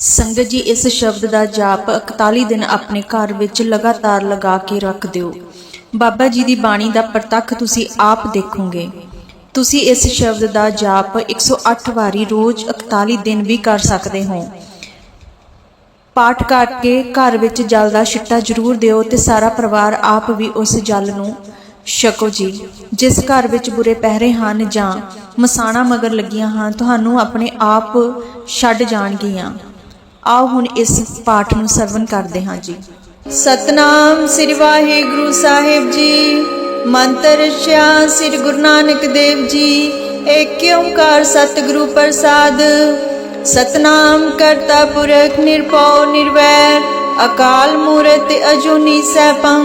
ਸੰਗਤ ਜੀ, ਇਸ ਸ਼ਬਦ ਦਾ ਜਾਪ 41 ਦਿਨ ਆਪਣੇ ਘਰ ਵਿੱਚ ਲਗਾਤਾਰ ਲਗਾ ਕੇ ਰੱਖ ਦਿਓ। ਬਾਬਾ ਜੀ ਦੀ ਬਾਣੀ ਦਾ ਪ੍ਰਤੱਖ ਤੁਸੀਂ ਆਪ ਦੇਖੋਗੇ। ਤੁਸੀਂ ਇਸ ਸ਼ਬਦ ਦਾ ਜਾਪ 108 ਵਾਰੀ ਰੋਜ਼ 41 ਦਿਨ ਵੀ ਕਰ ਸਕਦੇ ਹੋ। ਪਾਠ ਕਰਕੇ ਘਰ ਵਿੱਚ ਜਲ ਦਾ ਛਿੱਟਾ ਜ਼ਰੂਰ ਦਿਓ ਤੇ ਸਾਰਾ ਪਰਿਵਾਰ ਆਪ ਵੀ ਉਸ ਜਲ ਨੂੰ ਛਕੋ ਜੀ। ਜਿਸ ਘਰ ਵਿੱਚ ਬੁਰੇ ਪਹਿਰੇ ਹਨ ਜਾਂ ਮਸਾਣਾ ਮਗਰ ਲੱਗੀਆਂ ਹਨ, ਤੁਹਾਨੂੰ ਆਪਣੇ ਆਪ ਛੱਡ ਜਾਣਗੀਆਂ। ਆਓ ਹੁਣ ਇਸ ਪਾਠ ਨੂੰ ਸਰਵਨ ਕਰਦੇ ਹਾਂ ਜੀ। ਸਤਨਾਮ ਸ੍ਰੀ ਵਾਹਿਗੁਰੂ ਸਾਹਿਬ ਜੀ, ਮੰਤਰ ਛਿਆ ਸ੍ਰੀ ਗੁਰੂ ਨਾਨਕ ਦੇਵ ਜੀ, ਏਕ ਓੰਕਾਰ ਸਤਿਗੁਰੂ ਪ੍ਰਸਾਦ। ਸਤਨਾਮ ਕਰਤਾ ਪੁਰਖ ਨਿਰਭਉ ਨਿਰਵੈਰ, ਅਕਾਲ ਮੂਰਤ ਅਜੂਨੀ ਸੈਭੰ,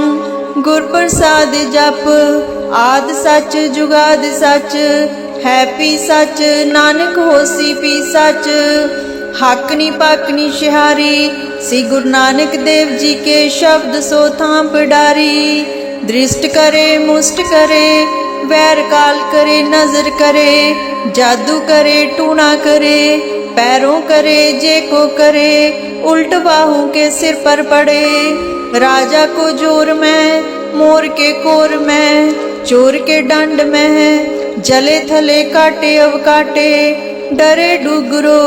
ਗੁਰ ਪ੍ਰਸਾਦ ਜਪ, ਆਦ ਸੱਚ ਜੁਗਾਦ ਸੱਚ ਹੈਪੀ ਸੱਚ, ਨਾਨਕ ਹੋਸੀ ਪੀ ਸੱਚ। हाकनी पाकनी शिहारी श्री गुरु नानक देव जी के शब्द सो थाम पडारी दृष्ट करे मुष्ट करे वैर काल करे नज़र करे जादू करे टूणा करे पैरों करे जे को करे उल्ट बाहू के सिर पर पड़े राजा को ज़ोर में मोर के कोर में चोर के डंड में जले थले काटे अब काटे डरे डुगरो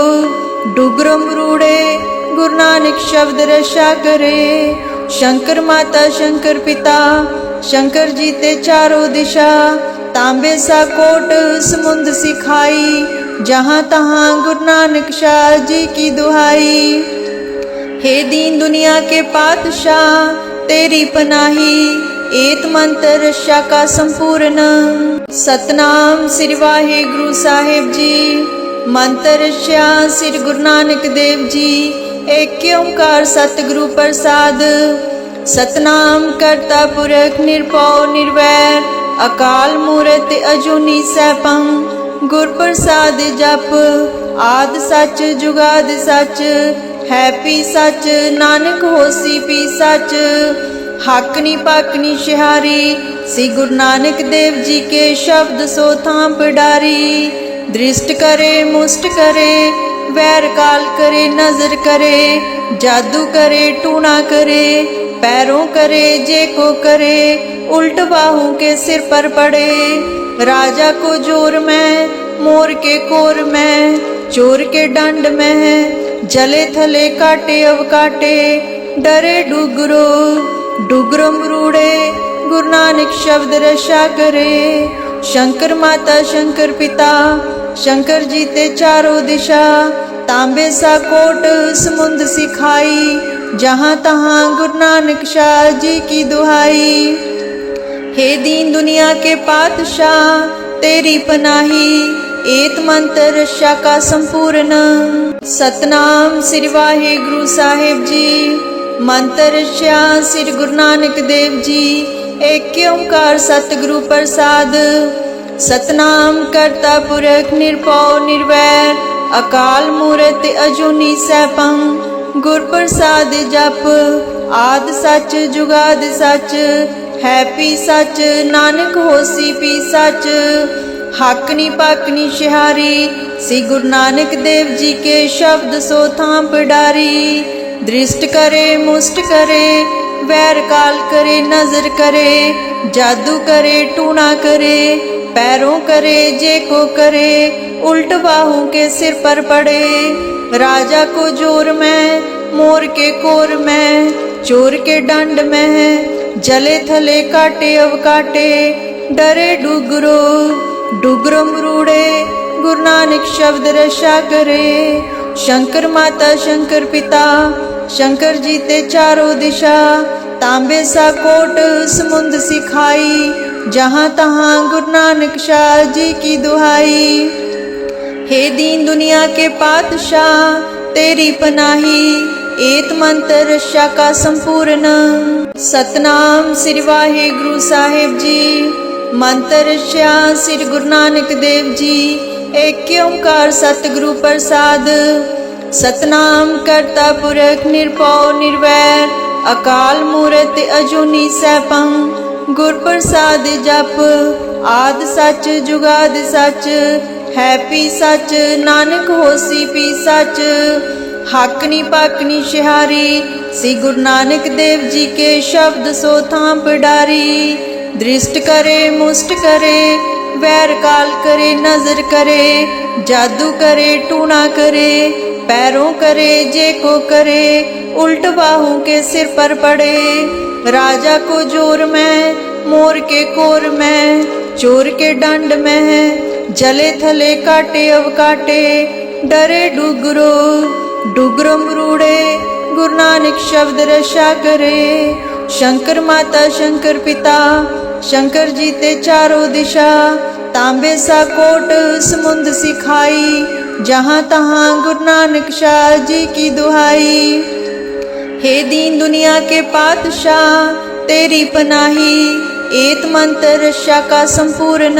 डुगरो मरूड़े, गुरु नानक शब्द रशा करे। शंकर माता, शंकर पिता, शंकर जी ते चारों दिशा। तांबे सा कोट समुंद सिखाई, जहाँ तहाँ गुरु नानक शाह जी की दुहाई। हे दीन दुनिया के पातशाह, तेरी पनाही, एत मंत्र रक्षा का संपूर्ण। सतनाम श्री वाहे गुरु साहेब जी। ਮੰਤਰ ਰਚਿਆ ਸ੍ਰੀ ਗੁਰੂ ਨਾਨਕ ਦੇਵ ਜੀ, ਏਕ ਓੰਕਾਰ ਸਤਿਗੁਰੂ ਪ੍ਰਸਾਦ। ਸਤਨਾਮ ਕਰਤਾ ਪੁਰਖ ਨਿਰਭਉ ਨਿਰਵੈਰ, ਅਕਾਲ ਮੂਰਤ ਅਜੂਨੀ ਸੈਭੰ। ਗੁਰ ਪ੍ਰਸਾਦ ਜਪ, ਆਦ ਸੱਚ ਜੁਗਾਦ ਸੱਚ, ਹੈ ਪੀ ਸੱਚ, ਨਾਨਕ ਹੋਸੀ ਪੀ ਸੱਚ। ਹਾਕਨੀ ਪਾਕਨੀ ਸ਼ਿਹਾਰੀ, ਸ੍ਰੀ ਗੁਰੂ ਨਾਨਕ ਦੇਵ ਜੀ ਕੇ ਸ਼ਬਦ ਸੋ ਥਾਂ ਪੜਾਰੀ। दृष्ट करे, मुष्ट करे, वैर काल करे, नज़र करे, जादू करे, टूणा करे, पैरों करे, जे को करे, उल्ट बाहू के सिर पर पड़े। राजा को ज़ोर में, मोर के कोर में, चोर के डंड में, जले थले काटे, अब काटे, डरे डुगरो डुगरो मरूड़े, गुरु नानक शब्द रशा करे। शंकर माता, शंकर पिता शंकर जी ते चारों दिशा, तांबे सा कोट समुंद सिखाई, जहाँ तहाँ गुरु नानक शाह जी की दुहाई। हे दीन दुनिया के पातशाह, तेरी पनाही, एत मंत्र रक्षा का संपूर्ण। सतनाम श्री वाहे गुरु साहेब जी, मंत्र रक्षा श्री गुरु नानक देव जी, एक ओंकार सतगुरु प्रसाद। ਸਤਨਾਮ ਕਰਤਾ ਪੁਰਖ ਨਿਰਭਉ ਨਿਰਵੈਰ, ਅਕਾਲ ਮੂਰਤ ਅਜੂਨੀ ਸੈਭੰ। ਗੁਰ ਪ੍ਰਸਾਦ ਜਪ, ਆਦ ਸੱਚ, ਜੁਗਾਦ ਸੱਚ, ਹੈ ਪੀ ਸੱਚ, ਨਾਨਕ ਹੋਸੀ ਪੀ ਸੱਚ। ਹੱਕ ਨੀ ਪੱਕ ਨੀ ਸ਼ਿਹਾਰੀ, ਸ੍ਰੀ ਗੁਰੂ ਨਾਨਕ ਦੇਵ ਜੀ ਕੇ ਸ਼ਬਦ ਸੋ ਥਾਂ ਪੜਾਰੀ। ਦ੍ਰਿਸ਼ਟ ਕਰੇ, ਮੁਸਟ ਕਰੇ, ਵੈਰ ਕਾਲ ਕਰੇ, ਨਜ਼ਰ ਕਰੇ, ਜਾਦੂ ਕਰੇ, ਟੂਣਾ ਕਰੇ। पैरों करे जे को करे, उल्ट बाहू के सिर पर पड़े। राजा को ज़ोर में, मोर के कोर में, चोर के डंड में, जले थले काटे, अब काटे। डरे डुगरो डुगरो मरूड़े, गुरु नानक शब्द रशा करे। शंकर माता, शंकर पिता, शंकर जी ते चारों दिशा। तांबे सा कोट समुंद सिखाई जहाँ तहाँ गुरु नानक शाह जी की दुहाई। हे दीन दुनिया के पातशाह, तेरी पनाही, एत मंत्र रक्षा का संपूर्ण। सतनाम श्री वाहे गुरु साहेब जी, मंत्र रक्षा श्री गुरु नानक देव जी, एक ओंकार सतगुरु प्रसाद। सतनाम करता पुरख निरपौ निर्वैर, अकाल मूर्त, अजूनी सैपम ਗੁਰ ਪ੍ਰਸਾਦ ਜਪ, ਆਦ ਸੱਚ, ਜੁਗਾਦ ਸੱਚ, ਹੈ ਪੀ ਸੱਚ, ਨਾਨਕ ਹੋਸੀ ਪੀ ਸੱਚ ਹਾਕਨੀ ਪਾਕਨੀ ਸ਼ਿਹਾਰੀ, ਸ੍ਰੀ ਗੁਰੂ ਨਾਨਕ ਦੇਵ ਜੀ ਕੇ ਸ਼ਬਦ ਸੋ ਥਾਂ ਪੜਾਰੀ, ਦ੍ਰਿਸ਼ਟ ਕਰੇ, ਮੁਸਟ ਕਰੇ, ਵੈਰ ਕਾਲ ਕਰੇ, ਨਜ਼ਰ ਕਰੇ, ਜਾਦੂ ਕਰੇ, ਟੂਣਾ ਕਰੇ, ਪੈਰੋਂ ਕਰੇ, ਜੇ ਕੋ ਕਰੇ, ਉਲਟ ਬਾਹੂ ਕੇ ਸਿਰ ਪਰ ਪੜੇ। राजा को ज़ोर में, मोर के कोर में, चोर के दंड में, जले थले काटे, अब काटे, डरे डुगरो डुगरो मरूड़े, गुरु नानक शब्द रशा करे। शंकर माता, शंकर पिता, शंकर जी ते चारों दिशा, तांबे सा कोट समुंद सिखाई, जहाँ तहाँ गुरु नानक शाह जी की दुहाई। हे दीन दुनिया के पातशाह, तेरी पनाही, एत मंत्र रक्षा का संपूर्ण।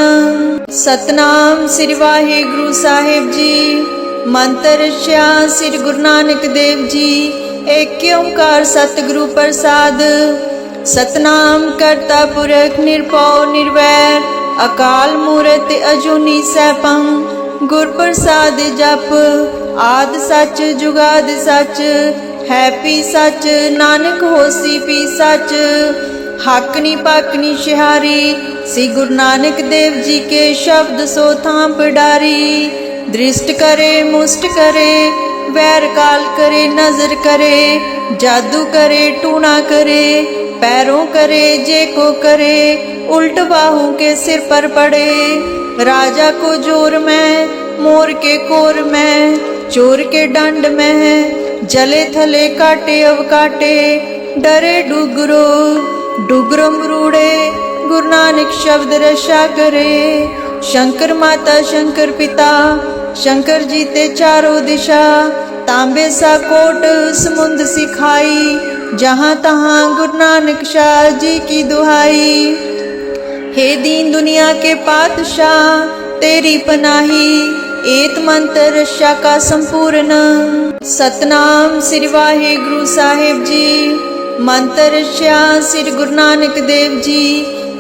सतनाम श्री वाहे गुरु साहेब जी, मंत्र रक्षा श्री गुरु नानक देव जी एक ओंकार सतगुरु प्रसाद। सतनाम करता पुरख निरपौ निर्वैर, अकाल मूर्त अजूनी सैपम गुर प्रसाद जप। आद सच, जुगाद सच ਸੱਚ ਹੈਪੀ ਸੱਚ ਨਾਨਕ ਹੋਸੀ ਪੀ ਸੱਚ ਹਾਕਨੀ ਪਾਕਨੀ ਸ਼ਿਹਾਰੀ ਸ੍ਰੀ ਗੁਰੂ ਨਾਨਕ ਦੇਵ ਜੀ ਕੇ ਸ਼ਬਦ ਸੋ ਥਾਂ ਪੜਾਰੀ ਦ੍ਰਿਸ਼ਟ ਕਰੇ ਮੁਸ਼ਟ ਕਰੇ ਵੈਰ ਕਾਲ करे नजर करे जादू करे टूना करे पैरों करे जे को करे उल्ट बाहू के सिर पर पड़े राजा को जोर में मोर के कोर में चोर के दंड में जले थले काटे, अब काटे, डरे डुगरो डुगरो मरूड़े, गुरु नानक शब्द रशा करे। शंकर माता, शंकर पिता, शंकर जी ते चारों दिशा। तांबे सा कोट समुंद सिखाई, जहाँ तहाँ गुरु नानक शाह जी की दुहाई। हे दीन दुनिया के पातशाह, तेरी पनाही, एत मंत्र रक्षा का संपूर्ण। सतनाम श्री वाहे गुरु साहिब जी मंत्र रक्षा श्री गुरु नानक देव जी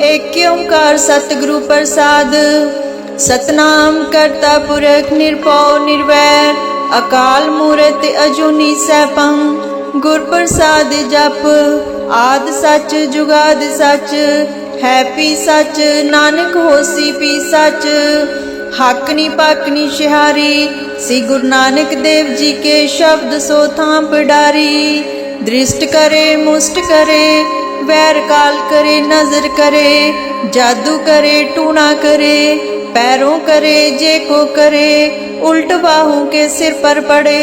एक ओंकार सतगुरु प्रसाद सतनाम करता पुरख निरपौ निर्वैर अकाल मूरत अजूनी सैपं गुर प्रसाद जप आद सच जुगाद सच हैप्पी सच नानक होसी पी सच हाकनी पाकनी शिहारी श्री गुरु नानक देव जी के शब्द सो थां पडारी दृष्ट करे, मुष्ट करे, वैर काल करे, नज़र करे, जादू करे टूना करे, पैरों करे, जे को करे, उल्ट बाहू के सिर पर पड़े।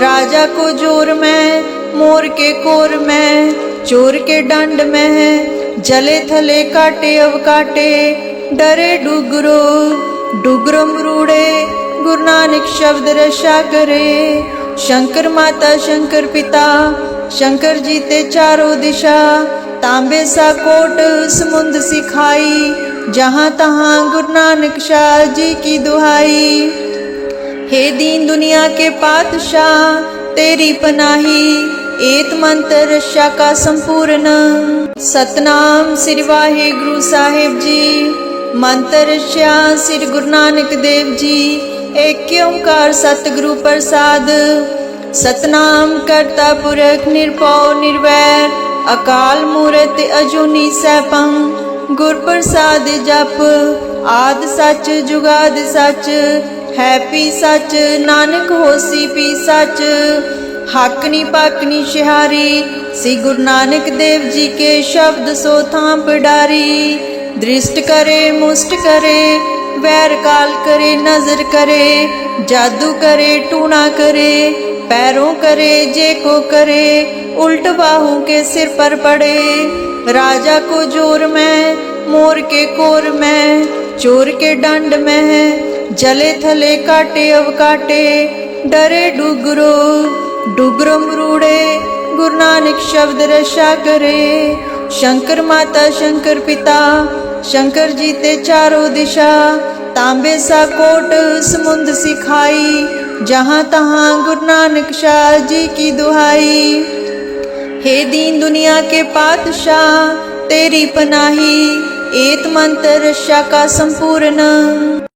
राजा को ज़ोर में, मोर के कोर में, चोर के दंड में, जले थले काटे, अब काटे, डरे डुगरो डुगरो मरूड़े गुरु नानक शब्द रशा करे शंकर माता शंकर पिता शंकर जी ते चारों दिशा तांबे सा कोट समुंद सिखाई जहाँ तहाँ गुरु नानक शाह जी की दुहाई हे दीन दुनिया के पातशाह तेरी पनाही एत मंत्र रक्षा का संपूर्ण सतनाम श्री वाहे गुरु साहिब जी मंत्र रक्षा श्री गुरु नानक देव जी एक ओंकार सतगुरु प्रसाद सतनाम करता पुरख निरपौ निर्वैर अकाल मूरत अजूनी सैपं गुर प्रसाद जप आद सच जुगाद सच हैप्पी सच नानक होसी पी सच हाकनी पाकनी शिहारी श्री गुरु नानक देव जी के शब्द सो थां पडारी दृष्ट करे मुष्ट करे वैर काल करे, नज़र करे, जादू करे टूना करे, पैरों करे जे को करे, उल्ट बाहू के सिर पर पड़े। राजा को ज़ोर में, मोर के कोर में, चोर के दंड में, जले थले काटे, अब काटे। डरे डुगरो डुगरो मरूड़े, गुरु नानक शब्द रशा करे। शंकर माता, शंकर पिता, शंकर जी ते चारों दिशा। तांबे सा कोट समुंद सिखाई, जहाँ तहाँ गुरु नानक शाह जी की दुहाई। हे दीन दुनिया के पातशाह, तेरी पनाही, एत मंत्र रक्षा का संपूर्ण।